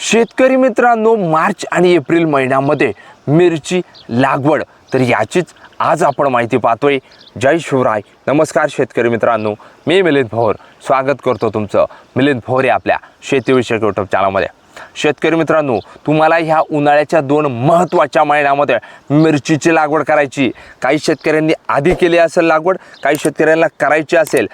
शेतकरी मित्रांनो मार्च आणि एप्रिल महिन्यामध्ये मिरची लागवड. तर याचीच आज आपण माहिती पाहतोय. जय शिवराय. नमस्कार शेतकरी मित्रांनो. मी मिलिंद भोर. स्वागत करतो तुमचं. मिलिंद भोर या आपल्या शेतीविषयक युट्यूब चॅनलमध्ये शेतकरी मित्रांनो तुम्हाला ह्या उन्हाळ्याच्या दोन महत्त्वाच्या महिन्यामध्ये मिरचीची लागवड करायची. काही शेतकऱ्यांनी आधी केली असेल लागवड काही शेतकऱ्यांना करायची असेल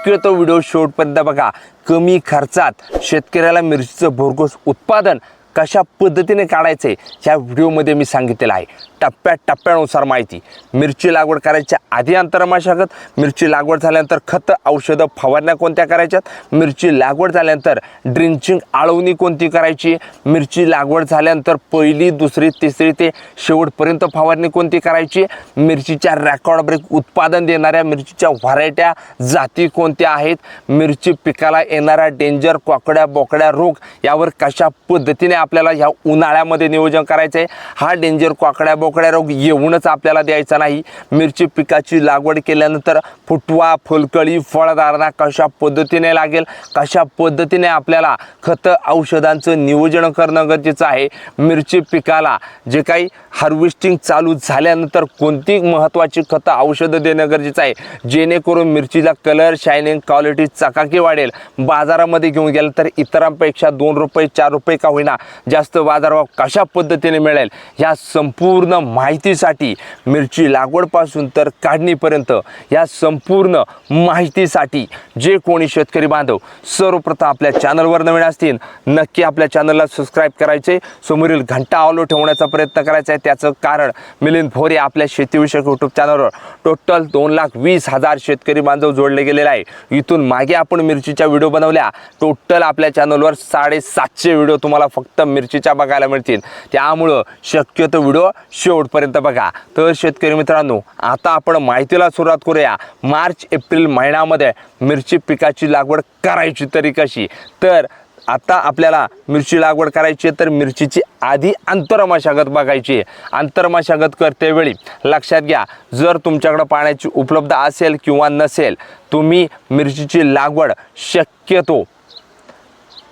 शक्यतो व्हिडिओ शेवटपर्यंत बघा. कमी खर्चात शेतकऱ्याला मिरचीचं भरघोस उत्पादन कशा पद्धतीने काढायचं आहे ह्या व्हिडिओमध्ये मी सांगितलेलं आहे. टप्प्या टप्प्यानुसार माहिती. मिरची लागवड करायच्या आधी अंतरमाशागत मिरची लागवड झाल्यानंतर खतं औषधं फवारण्या कोणत्या करायच्यात? मिरची लागवड झाल्यानंतर ड्रिंचिंग आळवणी कोणती करायची? मिरची लागवड झाल्यानंतर पहिली दुसरी तिसरी ते शेवटपर्यंत फवारणी कोणती करायची? मिरचीच्या रेकॉर्ड ब्रेक उत्पादन देणाऱ्या मिरचीच्या व्हरायट्या जाती कोणत्या आहेत? मिरची पिकाला येणाऱ्या डेंजर कोकड्या बोकड्या रोग यावर कशा पद्धतीने आपल्याला ह्या उन्हाळ्यामध्ये नियोजन करायचं आहे हा डेंजर कोकड्या बोकड्या रोग येऊनच आपल्याला द्यायचा नाही. मिरची पिकाची लागवड केल्यानंतर फुटवा फुलकळी फळधारणा कशा पद्धतीने लागेल कशा पद्धतीने आपल्याला खतं औषधांचं नियोजन करणं गरजेचं आहे. मिरची पिकाला जे काही हार्वेस्टिंग चालू झाल्यानंतर कोणती महत्त्वाची खतं औषधं देणं गरजेचं आहे? जेणेकरून मिरचीचा कलर शायनिंग क्वालिटी चकाकी वाढेल. बाजारामध्ये घेऊन गेलं तर इतरांपेक्षा दोन रुपये चार रुपये का होईना जास्त बाजारभाव कशा पद्धतीने मिळेल ह्या संपूर्ण माहितीसाठी मिरची लागवडपासून तर काढणीपर्यंत या संपूर्ण माहितीसाठी जे कोणी शेतकरी बांधव सर्वप्रथम आपल्या चॅनलवर नवीन असतील नक्की आपल्या चॅनलला सबस्क्राईब करायचे. समोरील घंटा ऑलो ठेवण्याचा प्रयत्न करायचा आहे. त्याचं कारण मिलिंद भोरे आपल्या शेतीविषयक यूट्यूब चॅनलवर टोटल दोन लाख वीस हजार शेतकरी बांधव जोडले गेलेले आहे. इथून मागे आपण मिरचीच्या व्हिडिओ बनवल्या. टोटल आपल्या चॅनलवर साडेसातशे व्हिडिओ तुम्हाला फक्त मिरचीच्या बघायला मिळतील. त्यामुळं शक्यतो व्हिडिओ शेवटपर्यंत बघा. तर शेतकरी मित्रांनो आता आपण माहितीला सुरुवात करूया. मार्च एप्रिल महिन्यामध्ये मिरची पिकाची लागवड करायची तरी कशी? तर आता आपल्याला मिरची लागवड करायची आहे तर मिरचीची आधी आंतरमशागत बघायची आहे. आंतरमशागत करतेवेळी लक्षात घ्या जर तुमच्याकडं पाण्याची उपलब्ध असेल किंवा नसेल तुम्ही मिरचीची लागवड शक्यतो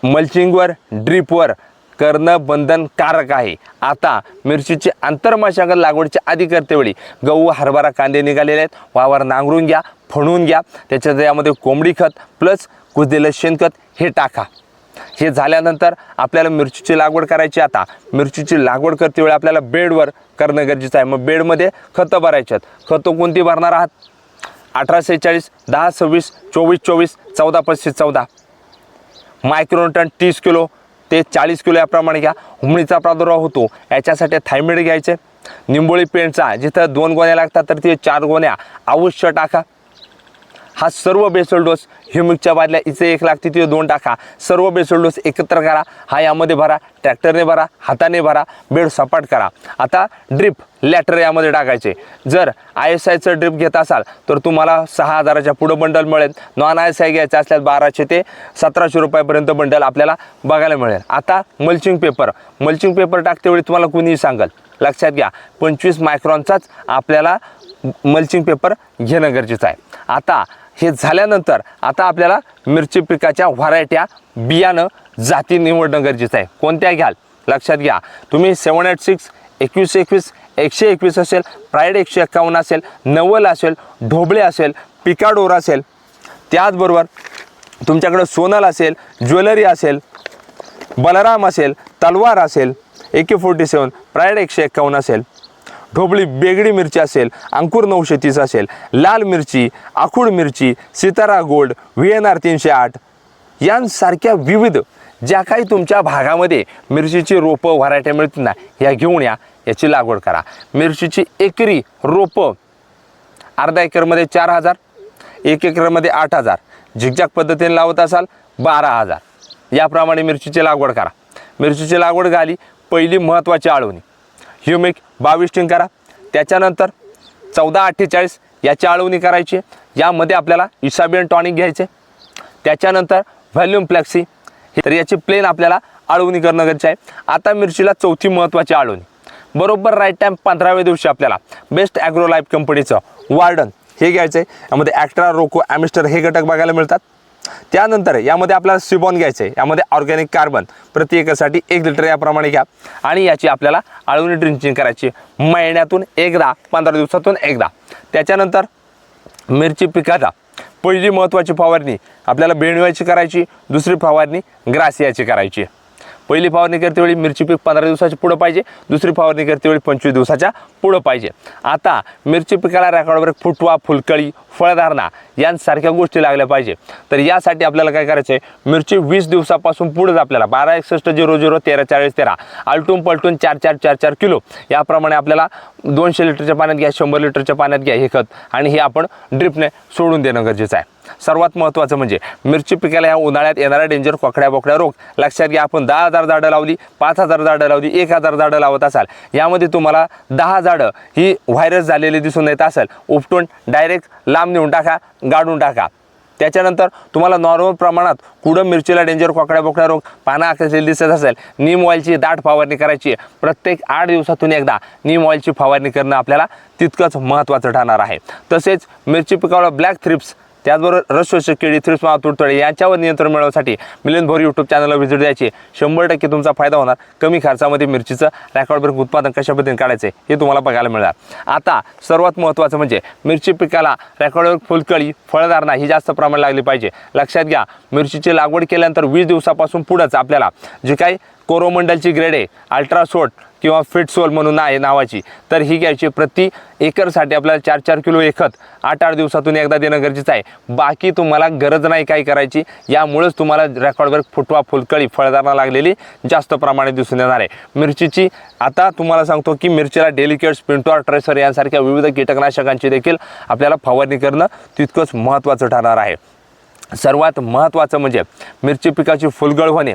मल्चिंगवर ड्रीपवर करणं बंधनकारक आहे. आता मिरचीची आंतरमशागत लागवडच्या आधी करतेवेळी गहू हरभरा कांदे निघालेले आहेत. वावर नांगरून घ्या फणून घ्या. त्याच्यात यामध्ये कोंबडी खत प्लस कुजलेलं शेणखत हे टाका. हे झाल्यानंतर आपल्याला मिरचीची लागवड करायची आता. मिरचीची लागवड करते वेळी आपल्याला बेडवर करणं गरजेचं आहे. मग बेडमध्ये खतं भरायची आहेत. खतं कोणती भरणार आहात? अठरा सेहेचाळीस दहा सव्वीस चोवीस चोवीस चौदा पस्तीस चौदा. मायक्रोटन तीस किलो ते चाळीस किलो याप्रमाणे घ्या. हुमणीचा प्रादुर्भाव होतो. याच्यासाठी थायमिड घ्यायचे. निंबोळी पेंटचा जिथं दोन गोण्या लागतात तर ते चार गोण्या. अवश्य टाका. हा सर्व बेसल डोस ह्युमिकच्या बादल्या इथे एक लागते तिथे दोन टाका. सर्व बेसल डोस एकत्र करा. हा यामध्ये भरा ट्रॅक्टरने भरा हाताने भरा बेड सपाट करा. आता ड्रिप लॅटर यामध्ये टाकायचे. जर आय एस आयचं ड्रिप घेत असाल तर तुम्हाला सहा हजाराच्या पुढं बंडल मिळेल. नॉन आय एस आय घ्यायचं असल्यास बाराशे ते सतराशे रुपयापर्यंत बंडल आपल्याला बघायला मिळेल. आता मल्चिंग पेपर मल्चिंग पेपर टाकतेवेळी तुम्हाला कुणीही सांगेल. लक्षात घ्या पंचवीस मायक्रॉनचाच आपल्याला मल्चिंग पेपर घेणं गरजेचं आहे. आता हे झाल्यानंतर आता आपल्याला मिरची पिकाच्या व्हरायट्या बियाणं जाती निवडणं गरजेचं आहे. कोणत्या घ्याल? लक्षात घ्या. तुम्ही सेवन एट सिक्स एकवीस एकवीस एकशे एकवीस असेल प्राईड एकशे एक्कावन्न असेल नवल असेल ढोबळे असेल पिकाडोर असेल त्याचबरोबर तुमच्याकडं सोनल असेल ज्वेलरी असेल बलराम असेल तलवार असेल ए के फोर्टी सेवन प्राईड एकशे एक्कावन्न असेल. ढोबळी बेगडी मिरची असेल अंकुर नऊशे तीस असेल लाल मिरची आखूड मिरची Sitara gold V N R तीनशे आठ यांसारख्या विविध ज्या काही तुमच्या भागामध्ये मिरचीची रोपं व्हरायट्या मिळतील ना या घेऊन या याची लागवड करा. मिरचीची एकरी रोपं अर्धा एकरमध्ये चार हजार एक एकरमध्ये आठ हजार झिकझॅक पद्धतीने लावत असाल बारा हजार. याप्रमाणे मिरचीची लागवड करा. मिरचीची लागवड झाली पहिली महत्त्वाची आळवणी. ह्युमिक बावीस टिंग करा त्याच्यानंतर चौदा अठ्ठेचाळीस याची आळवणी करायची. यामध्ये आपल्याला इसाबियन टॉनिक घ्यायचे. त्याच्यानंतर व्हॅल्यूम फ्लॅक्सी. तर याची प्लेन आपल्याला आळवणी करणं गरजेचं आहे. आता मिरचीला चौथी महत्त्वाची आळवणी. बरोबर राईट टाईम पंधराव्या दिवशी आपल्याला बेस्ट ॲग्रो लाईफ कंपनीचं वार्डन हे घ्यायचं आहे यामध्ये ॲक्ट्रा रोको ॲमिस्टर हे घटक बघायला मिळतात. त्यानंतर यामध्ये आपल्याला सिबॉन घ्यायचं आहे यामध्ये ऑर्गॅनिक कार्बन प्रति एकरसाठी एक लिटर याप्रमाणे घ्या. आणि याची आपल्याला आळवणी ड्रिंचिंग करायची महिन्यातून एकदा पंधरा दिवसातून एकदा. त्याच्यानंतर मिरची पिकाचा पहिली महत्त्वाची फवारणी आपल्याला बेणव्याची करायची दुसरी फवारणी ग्रासियाची करायची पहिली फवारणी करते वेळी मिरची पीक पंधरा दिवसाच्या पुढं पाहिजे दुसरी फवारणी करते वेळी पंचवीस दिवसाच्या पुढं पाहिजे. आता मिरची पिकाला रेकॉर्डवर फुटवा फुलकळी फळधारणा यांसारख्या गोष्टी लागल्या पाहिजे. तर यासाठी आपल्याला काय करायचं आहे मिरची वीस दिवसापासून पुढेच आपल्याला बारा एकसष्ट झिरो झिरो तेरा चाळीस तेरा आलटून पलटून चार चार चार चार किलो. याप्रमाणे आपल्याला दोनशे लिटरच्या पाण्यात घ्या शंभर लिटरच्या पाण्यात घ्या हे खत आणि हे आपण ड्रिपने सोडून देणं गरजेचं आहे. सर्वात महत्त्वाचं म्हणजे मिरची पिकाला या उन्हाळ्यात येणारा डेंजर कोकड्या बोकड्या रोग. लक्षात घ्या आपण दहा हजार झाडं लावली पाच हजार झाडं लावली एक हजार झाडं लावत असाल. यामध्ये तुम्हाला दहा झाडं ही व्हायरस झालेली दिसून येत असेल. उपटून डायरेक्ट लांब नेऊन टाका गाडून टाका. त्याच्यानंतर तुम्हाला नॉर्मल प्रमाणात कुठं मिरचीला डेंजर कोकड्या बोकड्या रोग पानं आकाशलेली दिसत असेल. नीम ऑइलची दाट फवारणी करायची आहे. प्रत्येक आठ दिवसातून एकदा नीम ऑइलची फवारणी करणं आपल्याला तितकंच महत्त्वाचं ठरणार आहे. तसेच मिरची पिकावर ब्लॅक थ्रिप्स त्याचबरोबर रसशोषक केळी थ्रिप्स मावा तुडतुडे यांच्यावर नियंत्रण मिळवण्यासाठी मिलियन भोर यूट्यूब चॅनलला व्हिजिट द्यायची. शंभर टक्के तुमचा फायदा होणार. कमी खर्चामध्ये मिरचीचं रेकॉर्ड ब्रेक उत्पादन कशा पद्धतीने काढायचे हे तुम्हाला बघायला मिळणार. आता सर्वात महत्त्वाचं म्हणजे मिरची पिकाला रेकॉर्डवर ब्रेक फुलकळी फळधारणा ही जास्त प्रमाण लागली पाहिजे. लक्षात घ्या मिरचीची लागवड केल्यानंतर वीस दिवसापासून पुढंच आपल्याला जे काही कोरोमंडलची ग्रेड आहे. अल्ट्रासोट किंवा फिटसोल म्हणून आहे नावाची. तर ही घ्यायची प्रति एकरसाठी आपल्याला चार चार किलो एकत आठ आठ दिवसातून एकदा देणं गरजेचं आहे. बाकी तुम्हाला गरज नाही काय करायची. यामुळेच तुम्हाला रेकॉर्डवर फुटवा फुलकळी फळदारणा लागलेली जास्त प्रमाणात दिसून येणार आहे. मिरचीची आता तुम्हाला सांगतो की मिरचीला डेलिकेट्स पिंटोर ट्रेसर यांसारख्या विविध कीटकनाशकांची देखील आपल्याला फवारणी करणं तितकंच महत्त्वाचं ठरणार आहे. सर्वात महत्त्वाचं म्हणजे मिरची पिकाची फुलगळ होणे.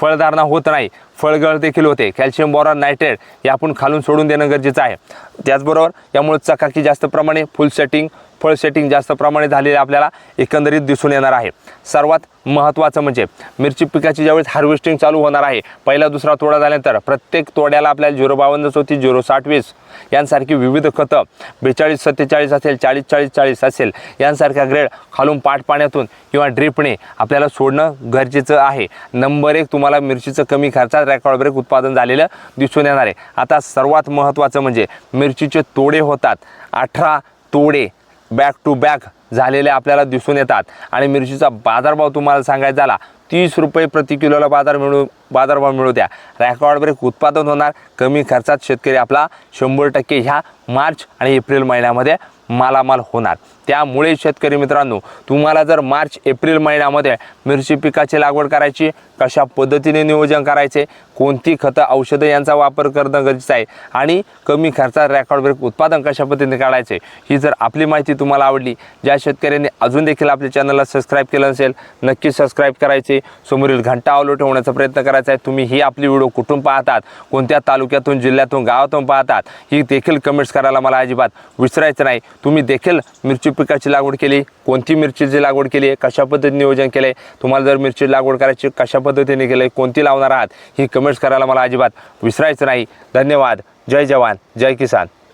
फळधारणा होत नाही. फळगळ देखील होते. कॅल्शियम बोरॉन नायट्रेट हे आपण खालून सोडून देणं गरजेचं आहे. त्याचबरोबर यामुळे चकाकी जास्त प्रमाणे फुल सेटिंग फळ सेटिंग जास्त प्रमाणे झालेले आपल्याला एकंदरीत दिसून येणार आहे. सर्वात महत्त्वाचं म्हणजे मिरची पिकाची ज्यावेळेस हार्वेस्टिंग चालू होणार आहे पहिला दुसरा तोडा झाल्यानंतर प्रत्येक तोड्याला आपल्याला झिरो बावन्न चौतीस झिरो साठ वीस यांसारखी विविध खतं बेचाळीस सत्तेचाळीस असेल चाळीस चाळीस चाळीस असेल यांसारख्या ग्रेड खालून पाट पाण्यातून किंवा ड्रिपने आपल्याला सोडणं गरजेचं आहे. नंबर एक तुम्हाला मिरचीचं कमी खर्चात रेकॉर्ड ब्रेक उत्पादन झालेलं दिसून येणार आहे. आता सर्वात महत्त्वाचं म्हणजे मिरचीचे तोडे होतात. अठरा तोडे बॅक टू बॅक झालेले आपल्याला दिसून येतात. आणि मिरचीचा बाजारभाव तुम्हाला सांगायचा झाला तीस रुपये प्रति किलोला बाजार मिळू बाजारभाव मिळू द्या. रेकॉर्ड ब्रेक उत्पादन होणार कमी खर्चात शेतकरी आपला शंभर टक्के ह्या मार्च आणि एप्रिल महिन्यामध्ये मालामाल होणार. त्यामुळे शेतकरी मित्रांनो तुम्हाला जर मार्च एप्रिल महिन्यामध्ये मिरची पिकाची लागवड करायची कशा पद्धतीने नियोजन करायचे कोणती खतं औषधं यांचा वापर करणं गरजेचं आहे आणि कमी खर्चात रेकॉर्ड ब्रेक उत्पादन कशा पद्धतीने काढायचे ही जर आपली माहिती तुम्हाला आवडली ज्या शेतकऱ्यांनी अजून देखील आपल्या चॅनलला सबस्क्राईब केलं नसेल नक्की सबस्क्राईब करायचे. समोरील घंटा आवलो ठेवण्याचा प्रयत्न करायचा आहे. तुम्ही ही आपली व्हिडिओ कुठून पाहतात कोणत्या तालुक्यातून जिल्ह्यातून गावातून पाहतात ही देखील कमेंट्स करायला मला अजिबात विसरायचं नाही. तुम्ही देखील मिरची पिकाची लागवड केली कोणती मिरचीची लागवड केली आहे कशा पद्धतीने नियोजन केलं आहे तुम्हाला जर मिरची लागवड करायची कशा पद्धतीने केलं आहे कोणती लावणार आहात ही कमेंट्स करायला मला अजिबात विसरायचं नाही. धन्यवाद. जय जवान. जय किसान.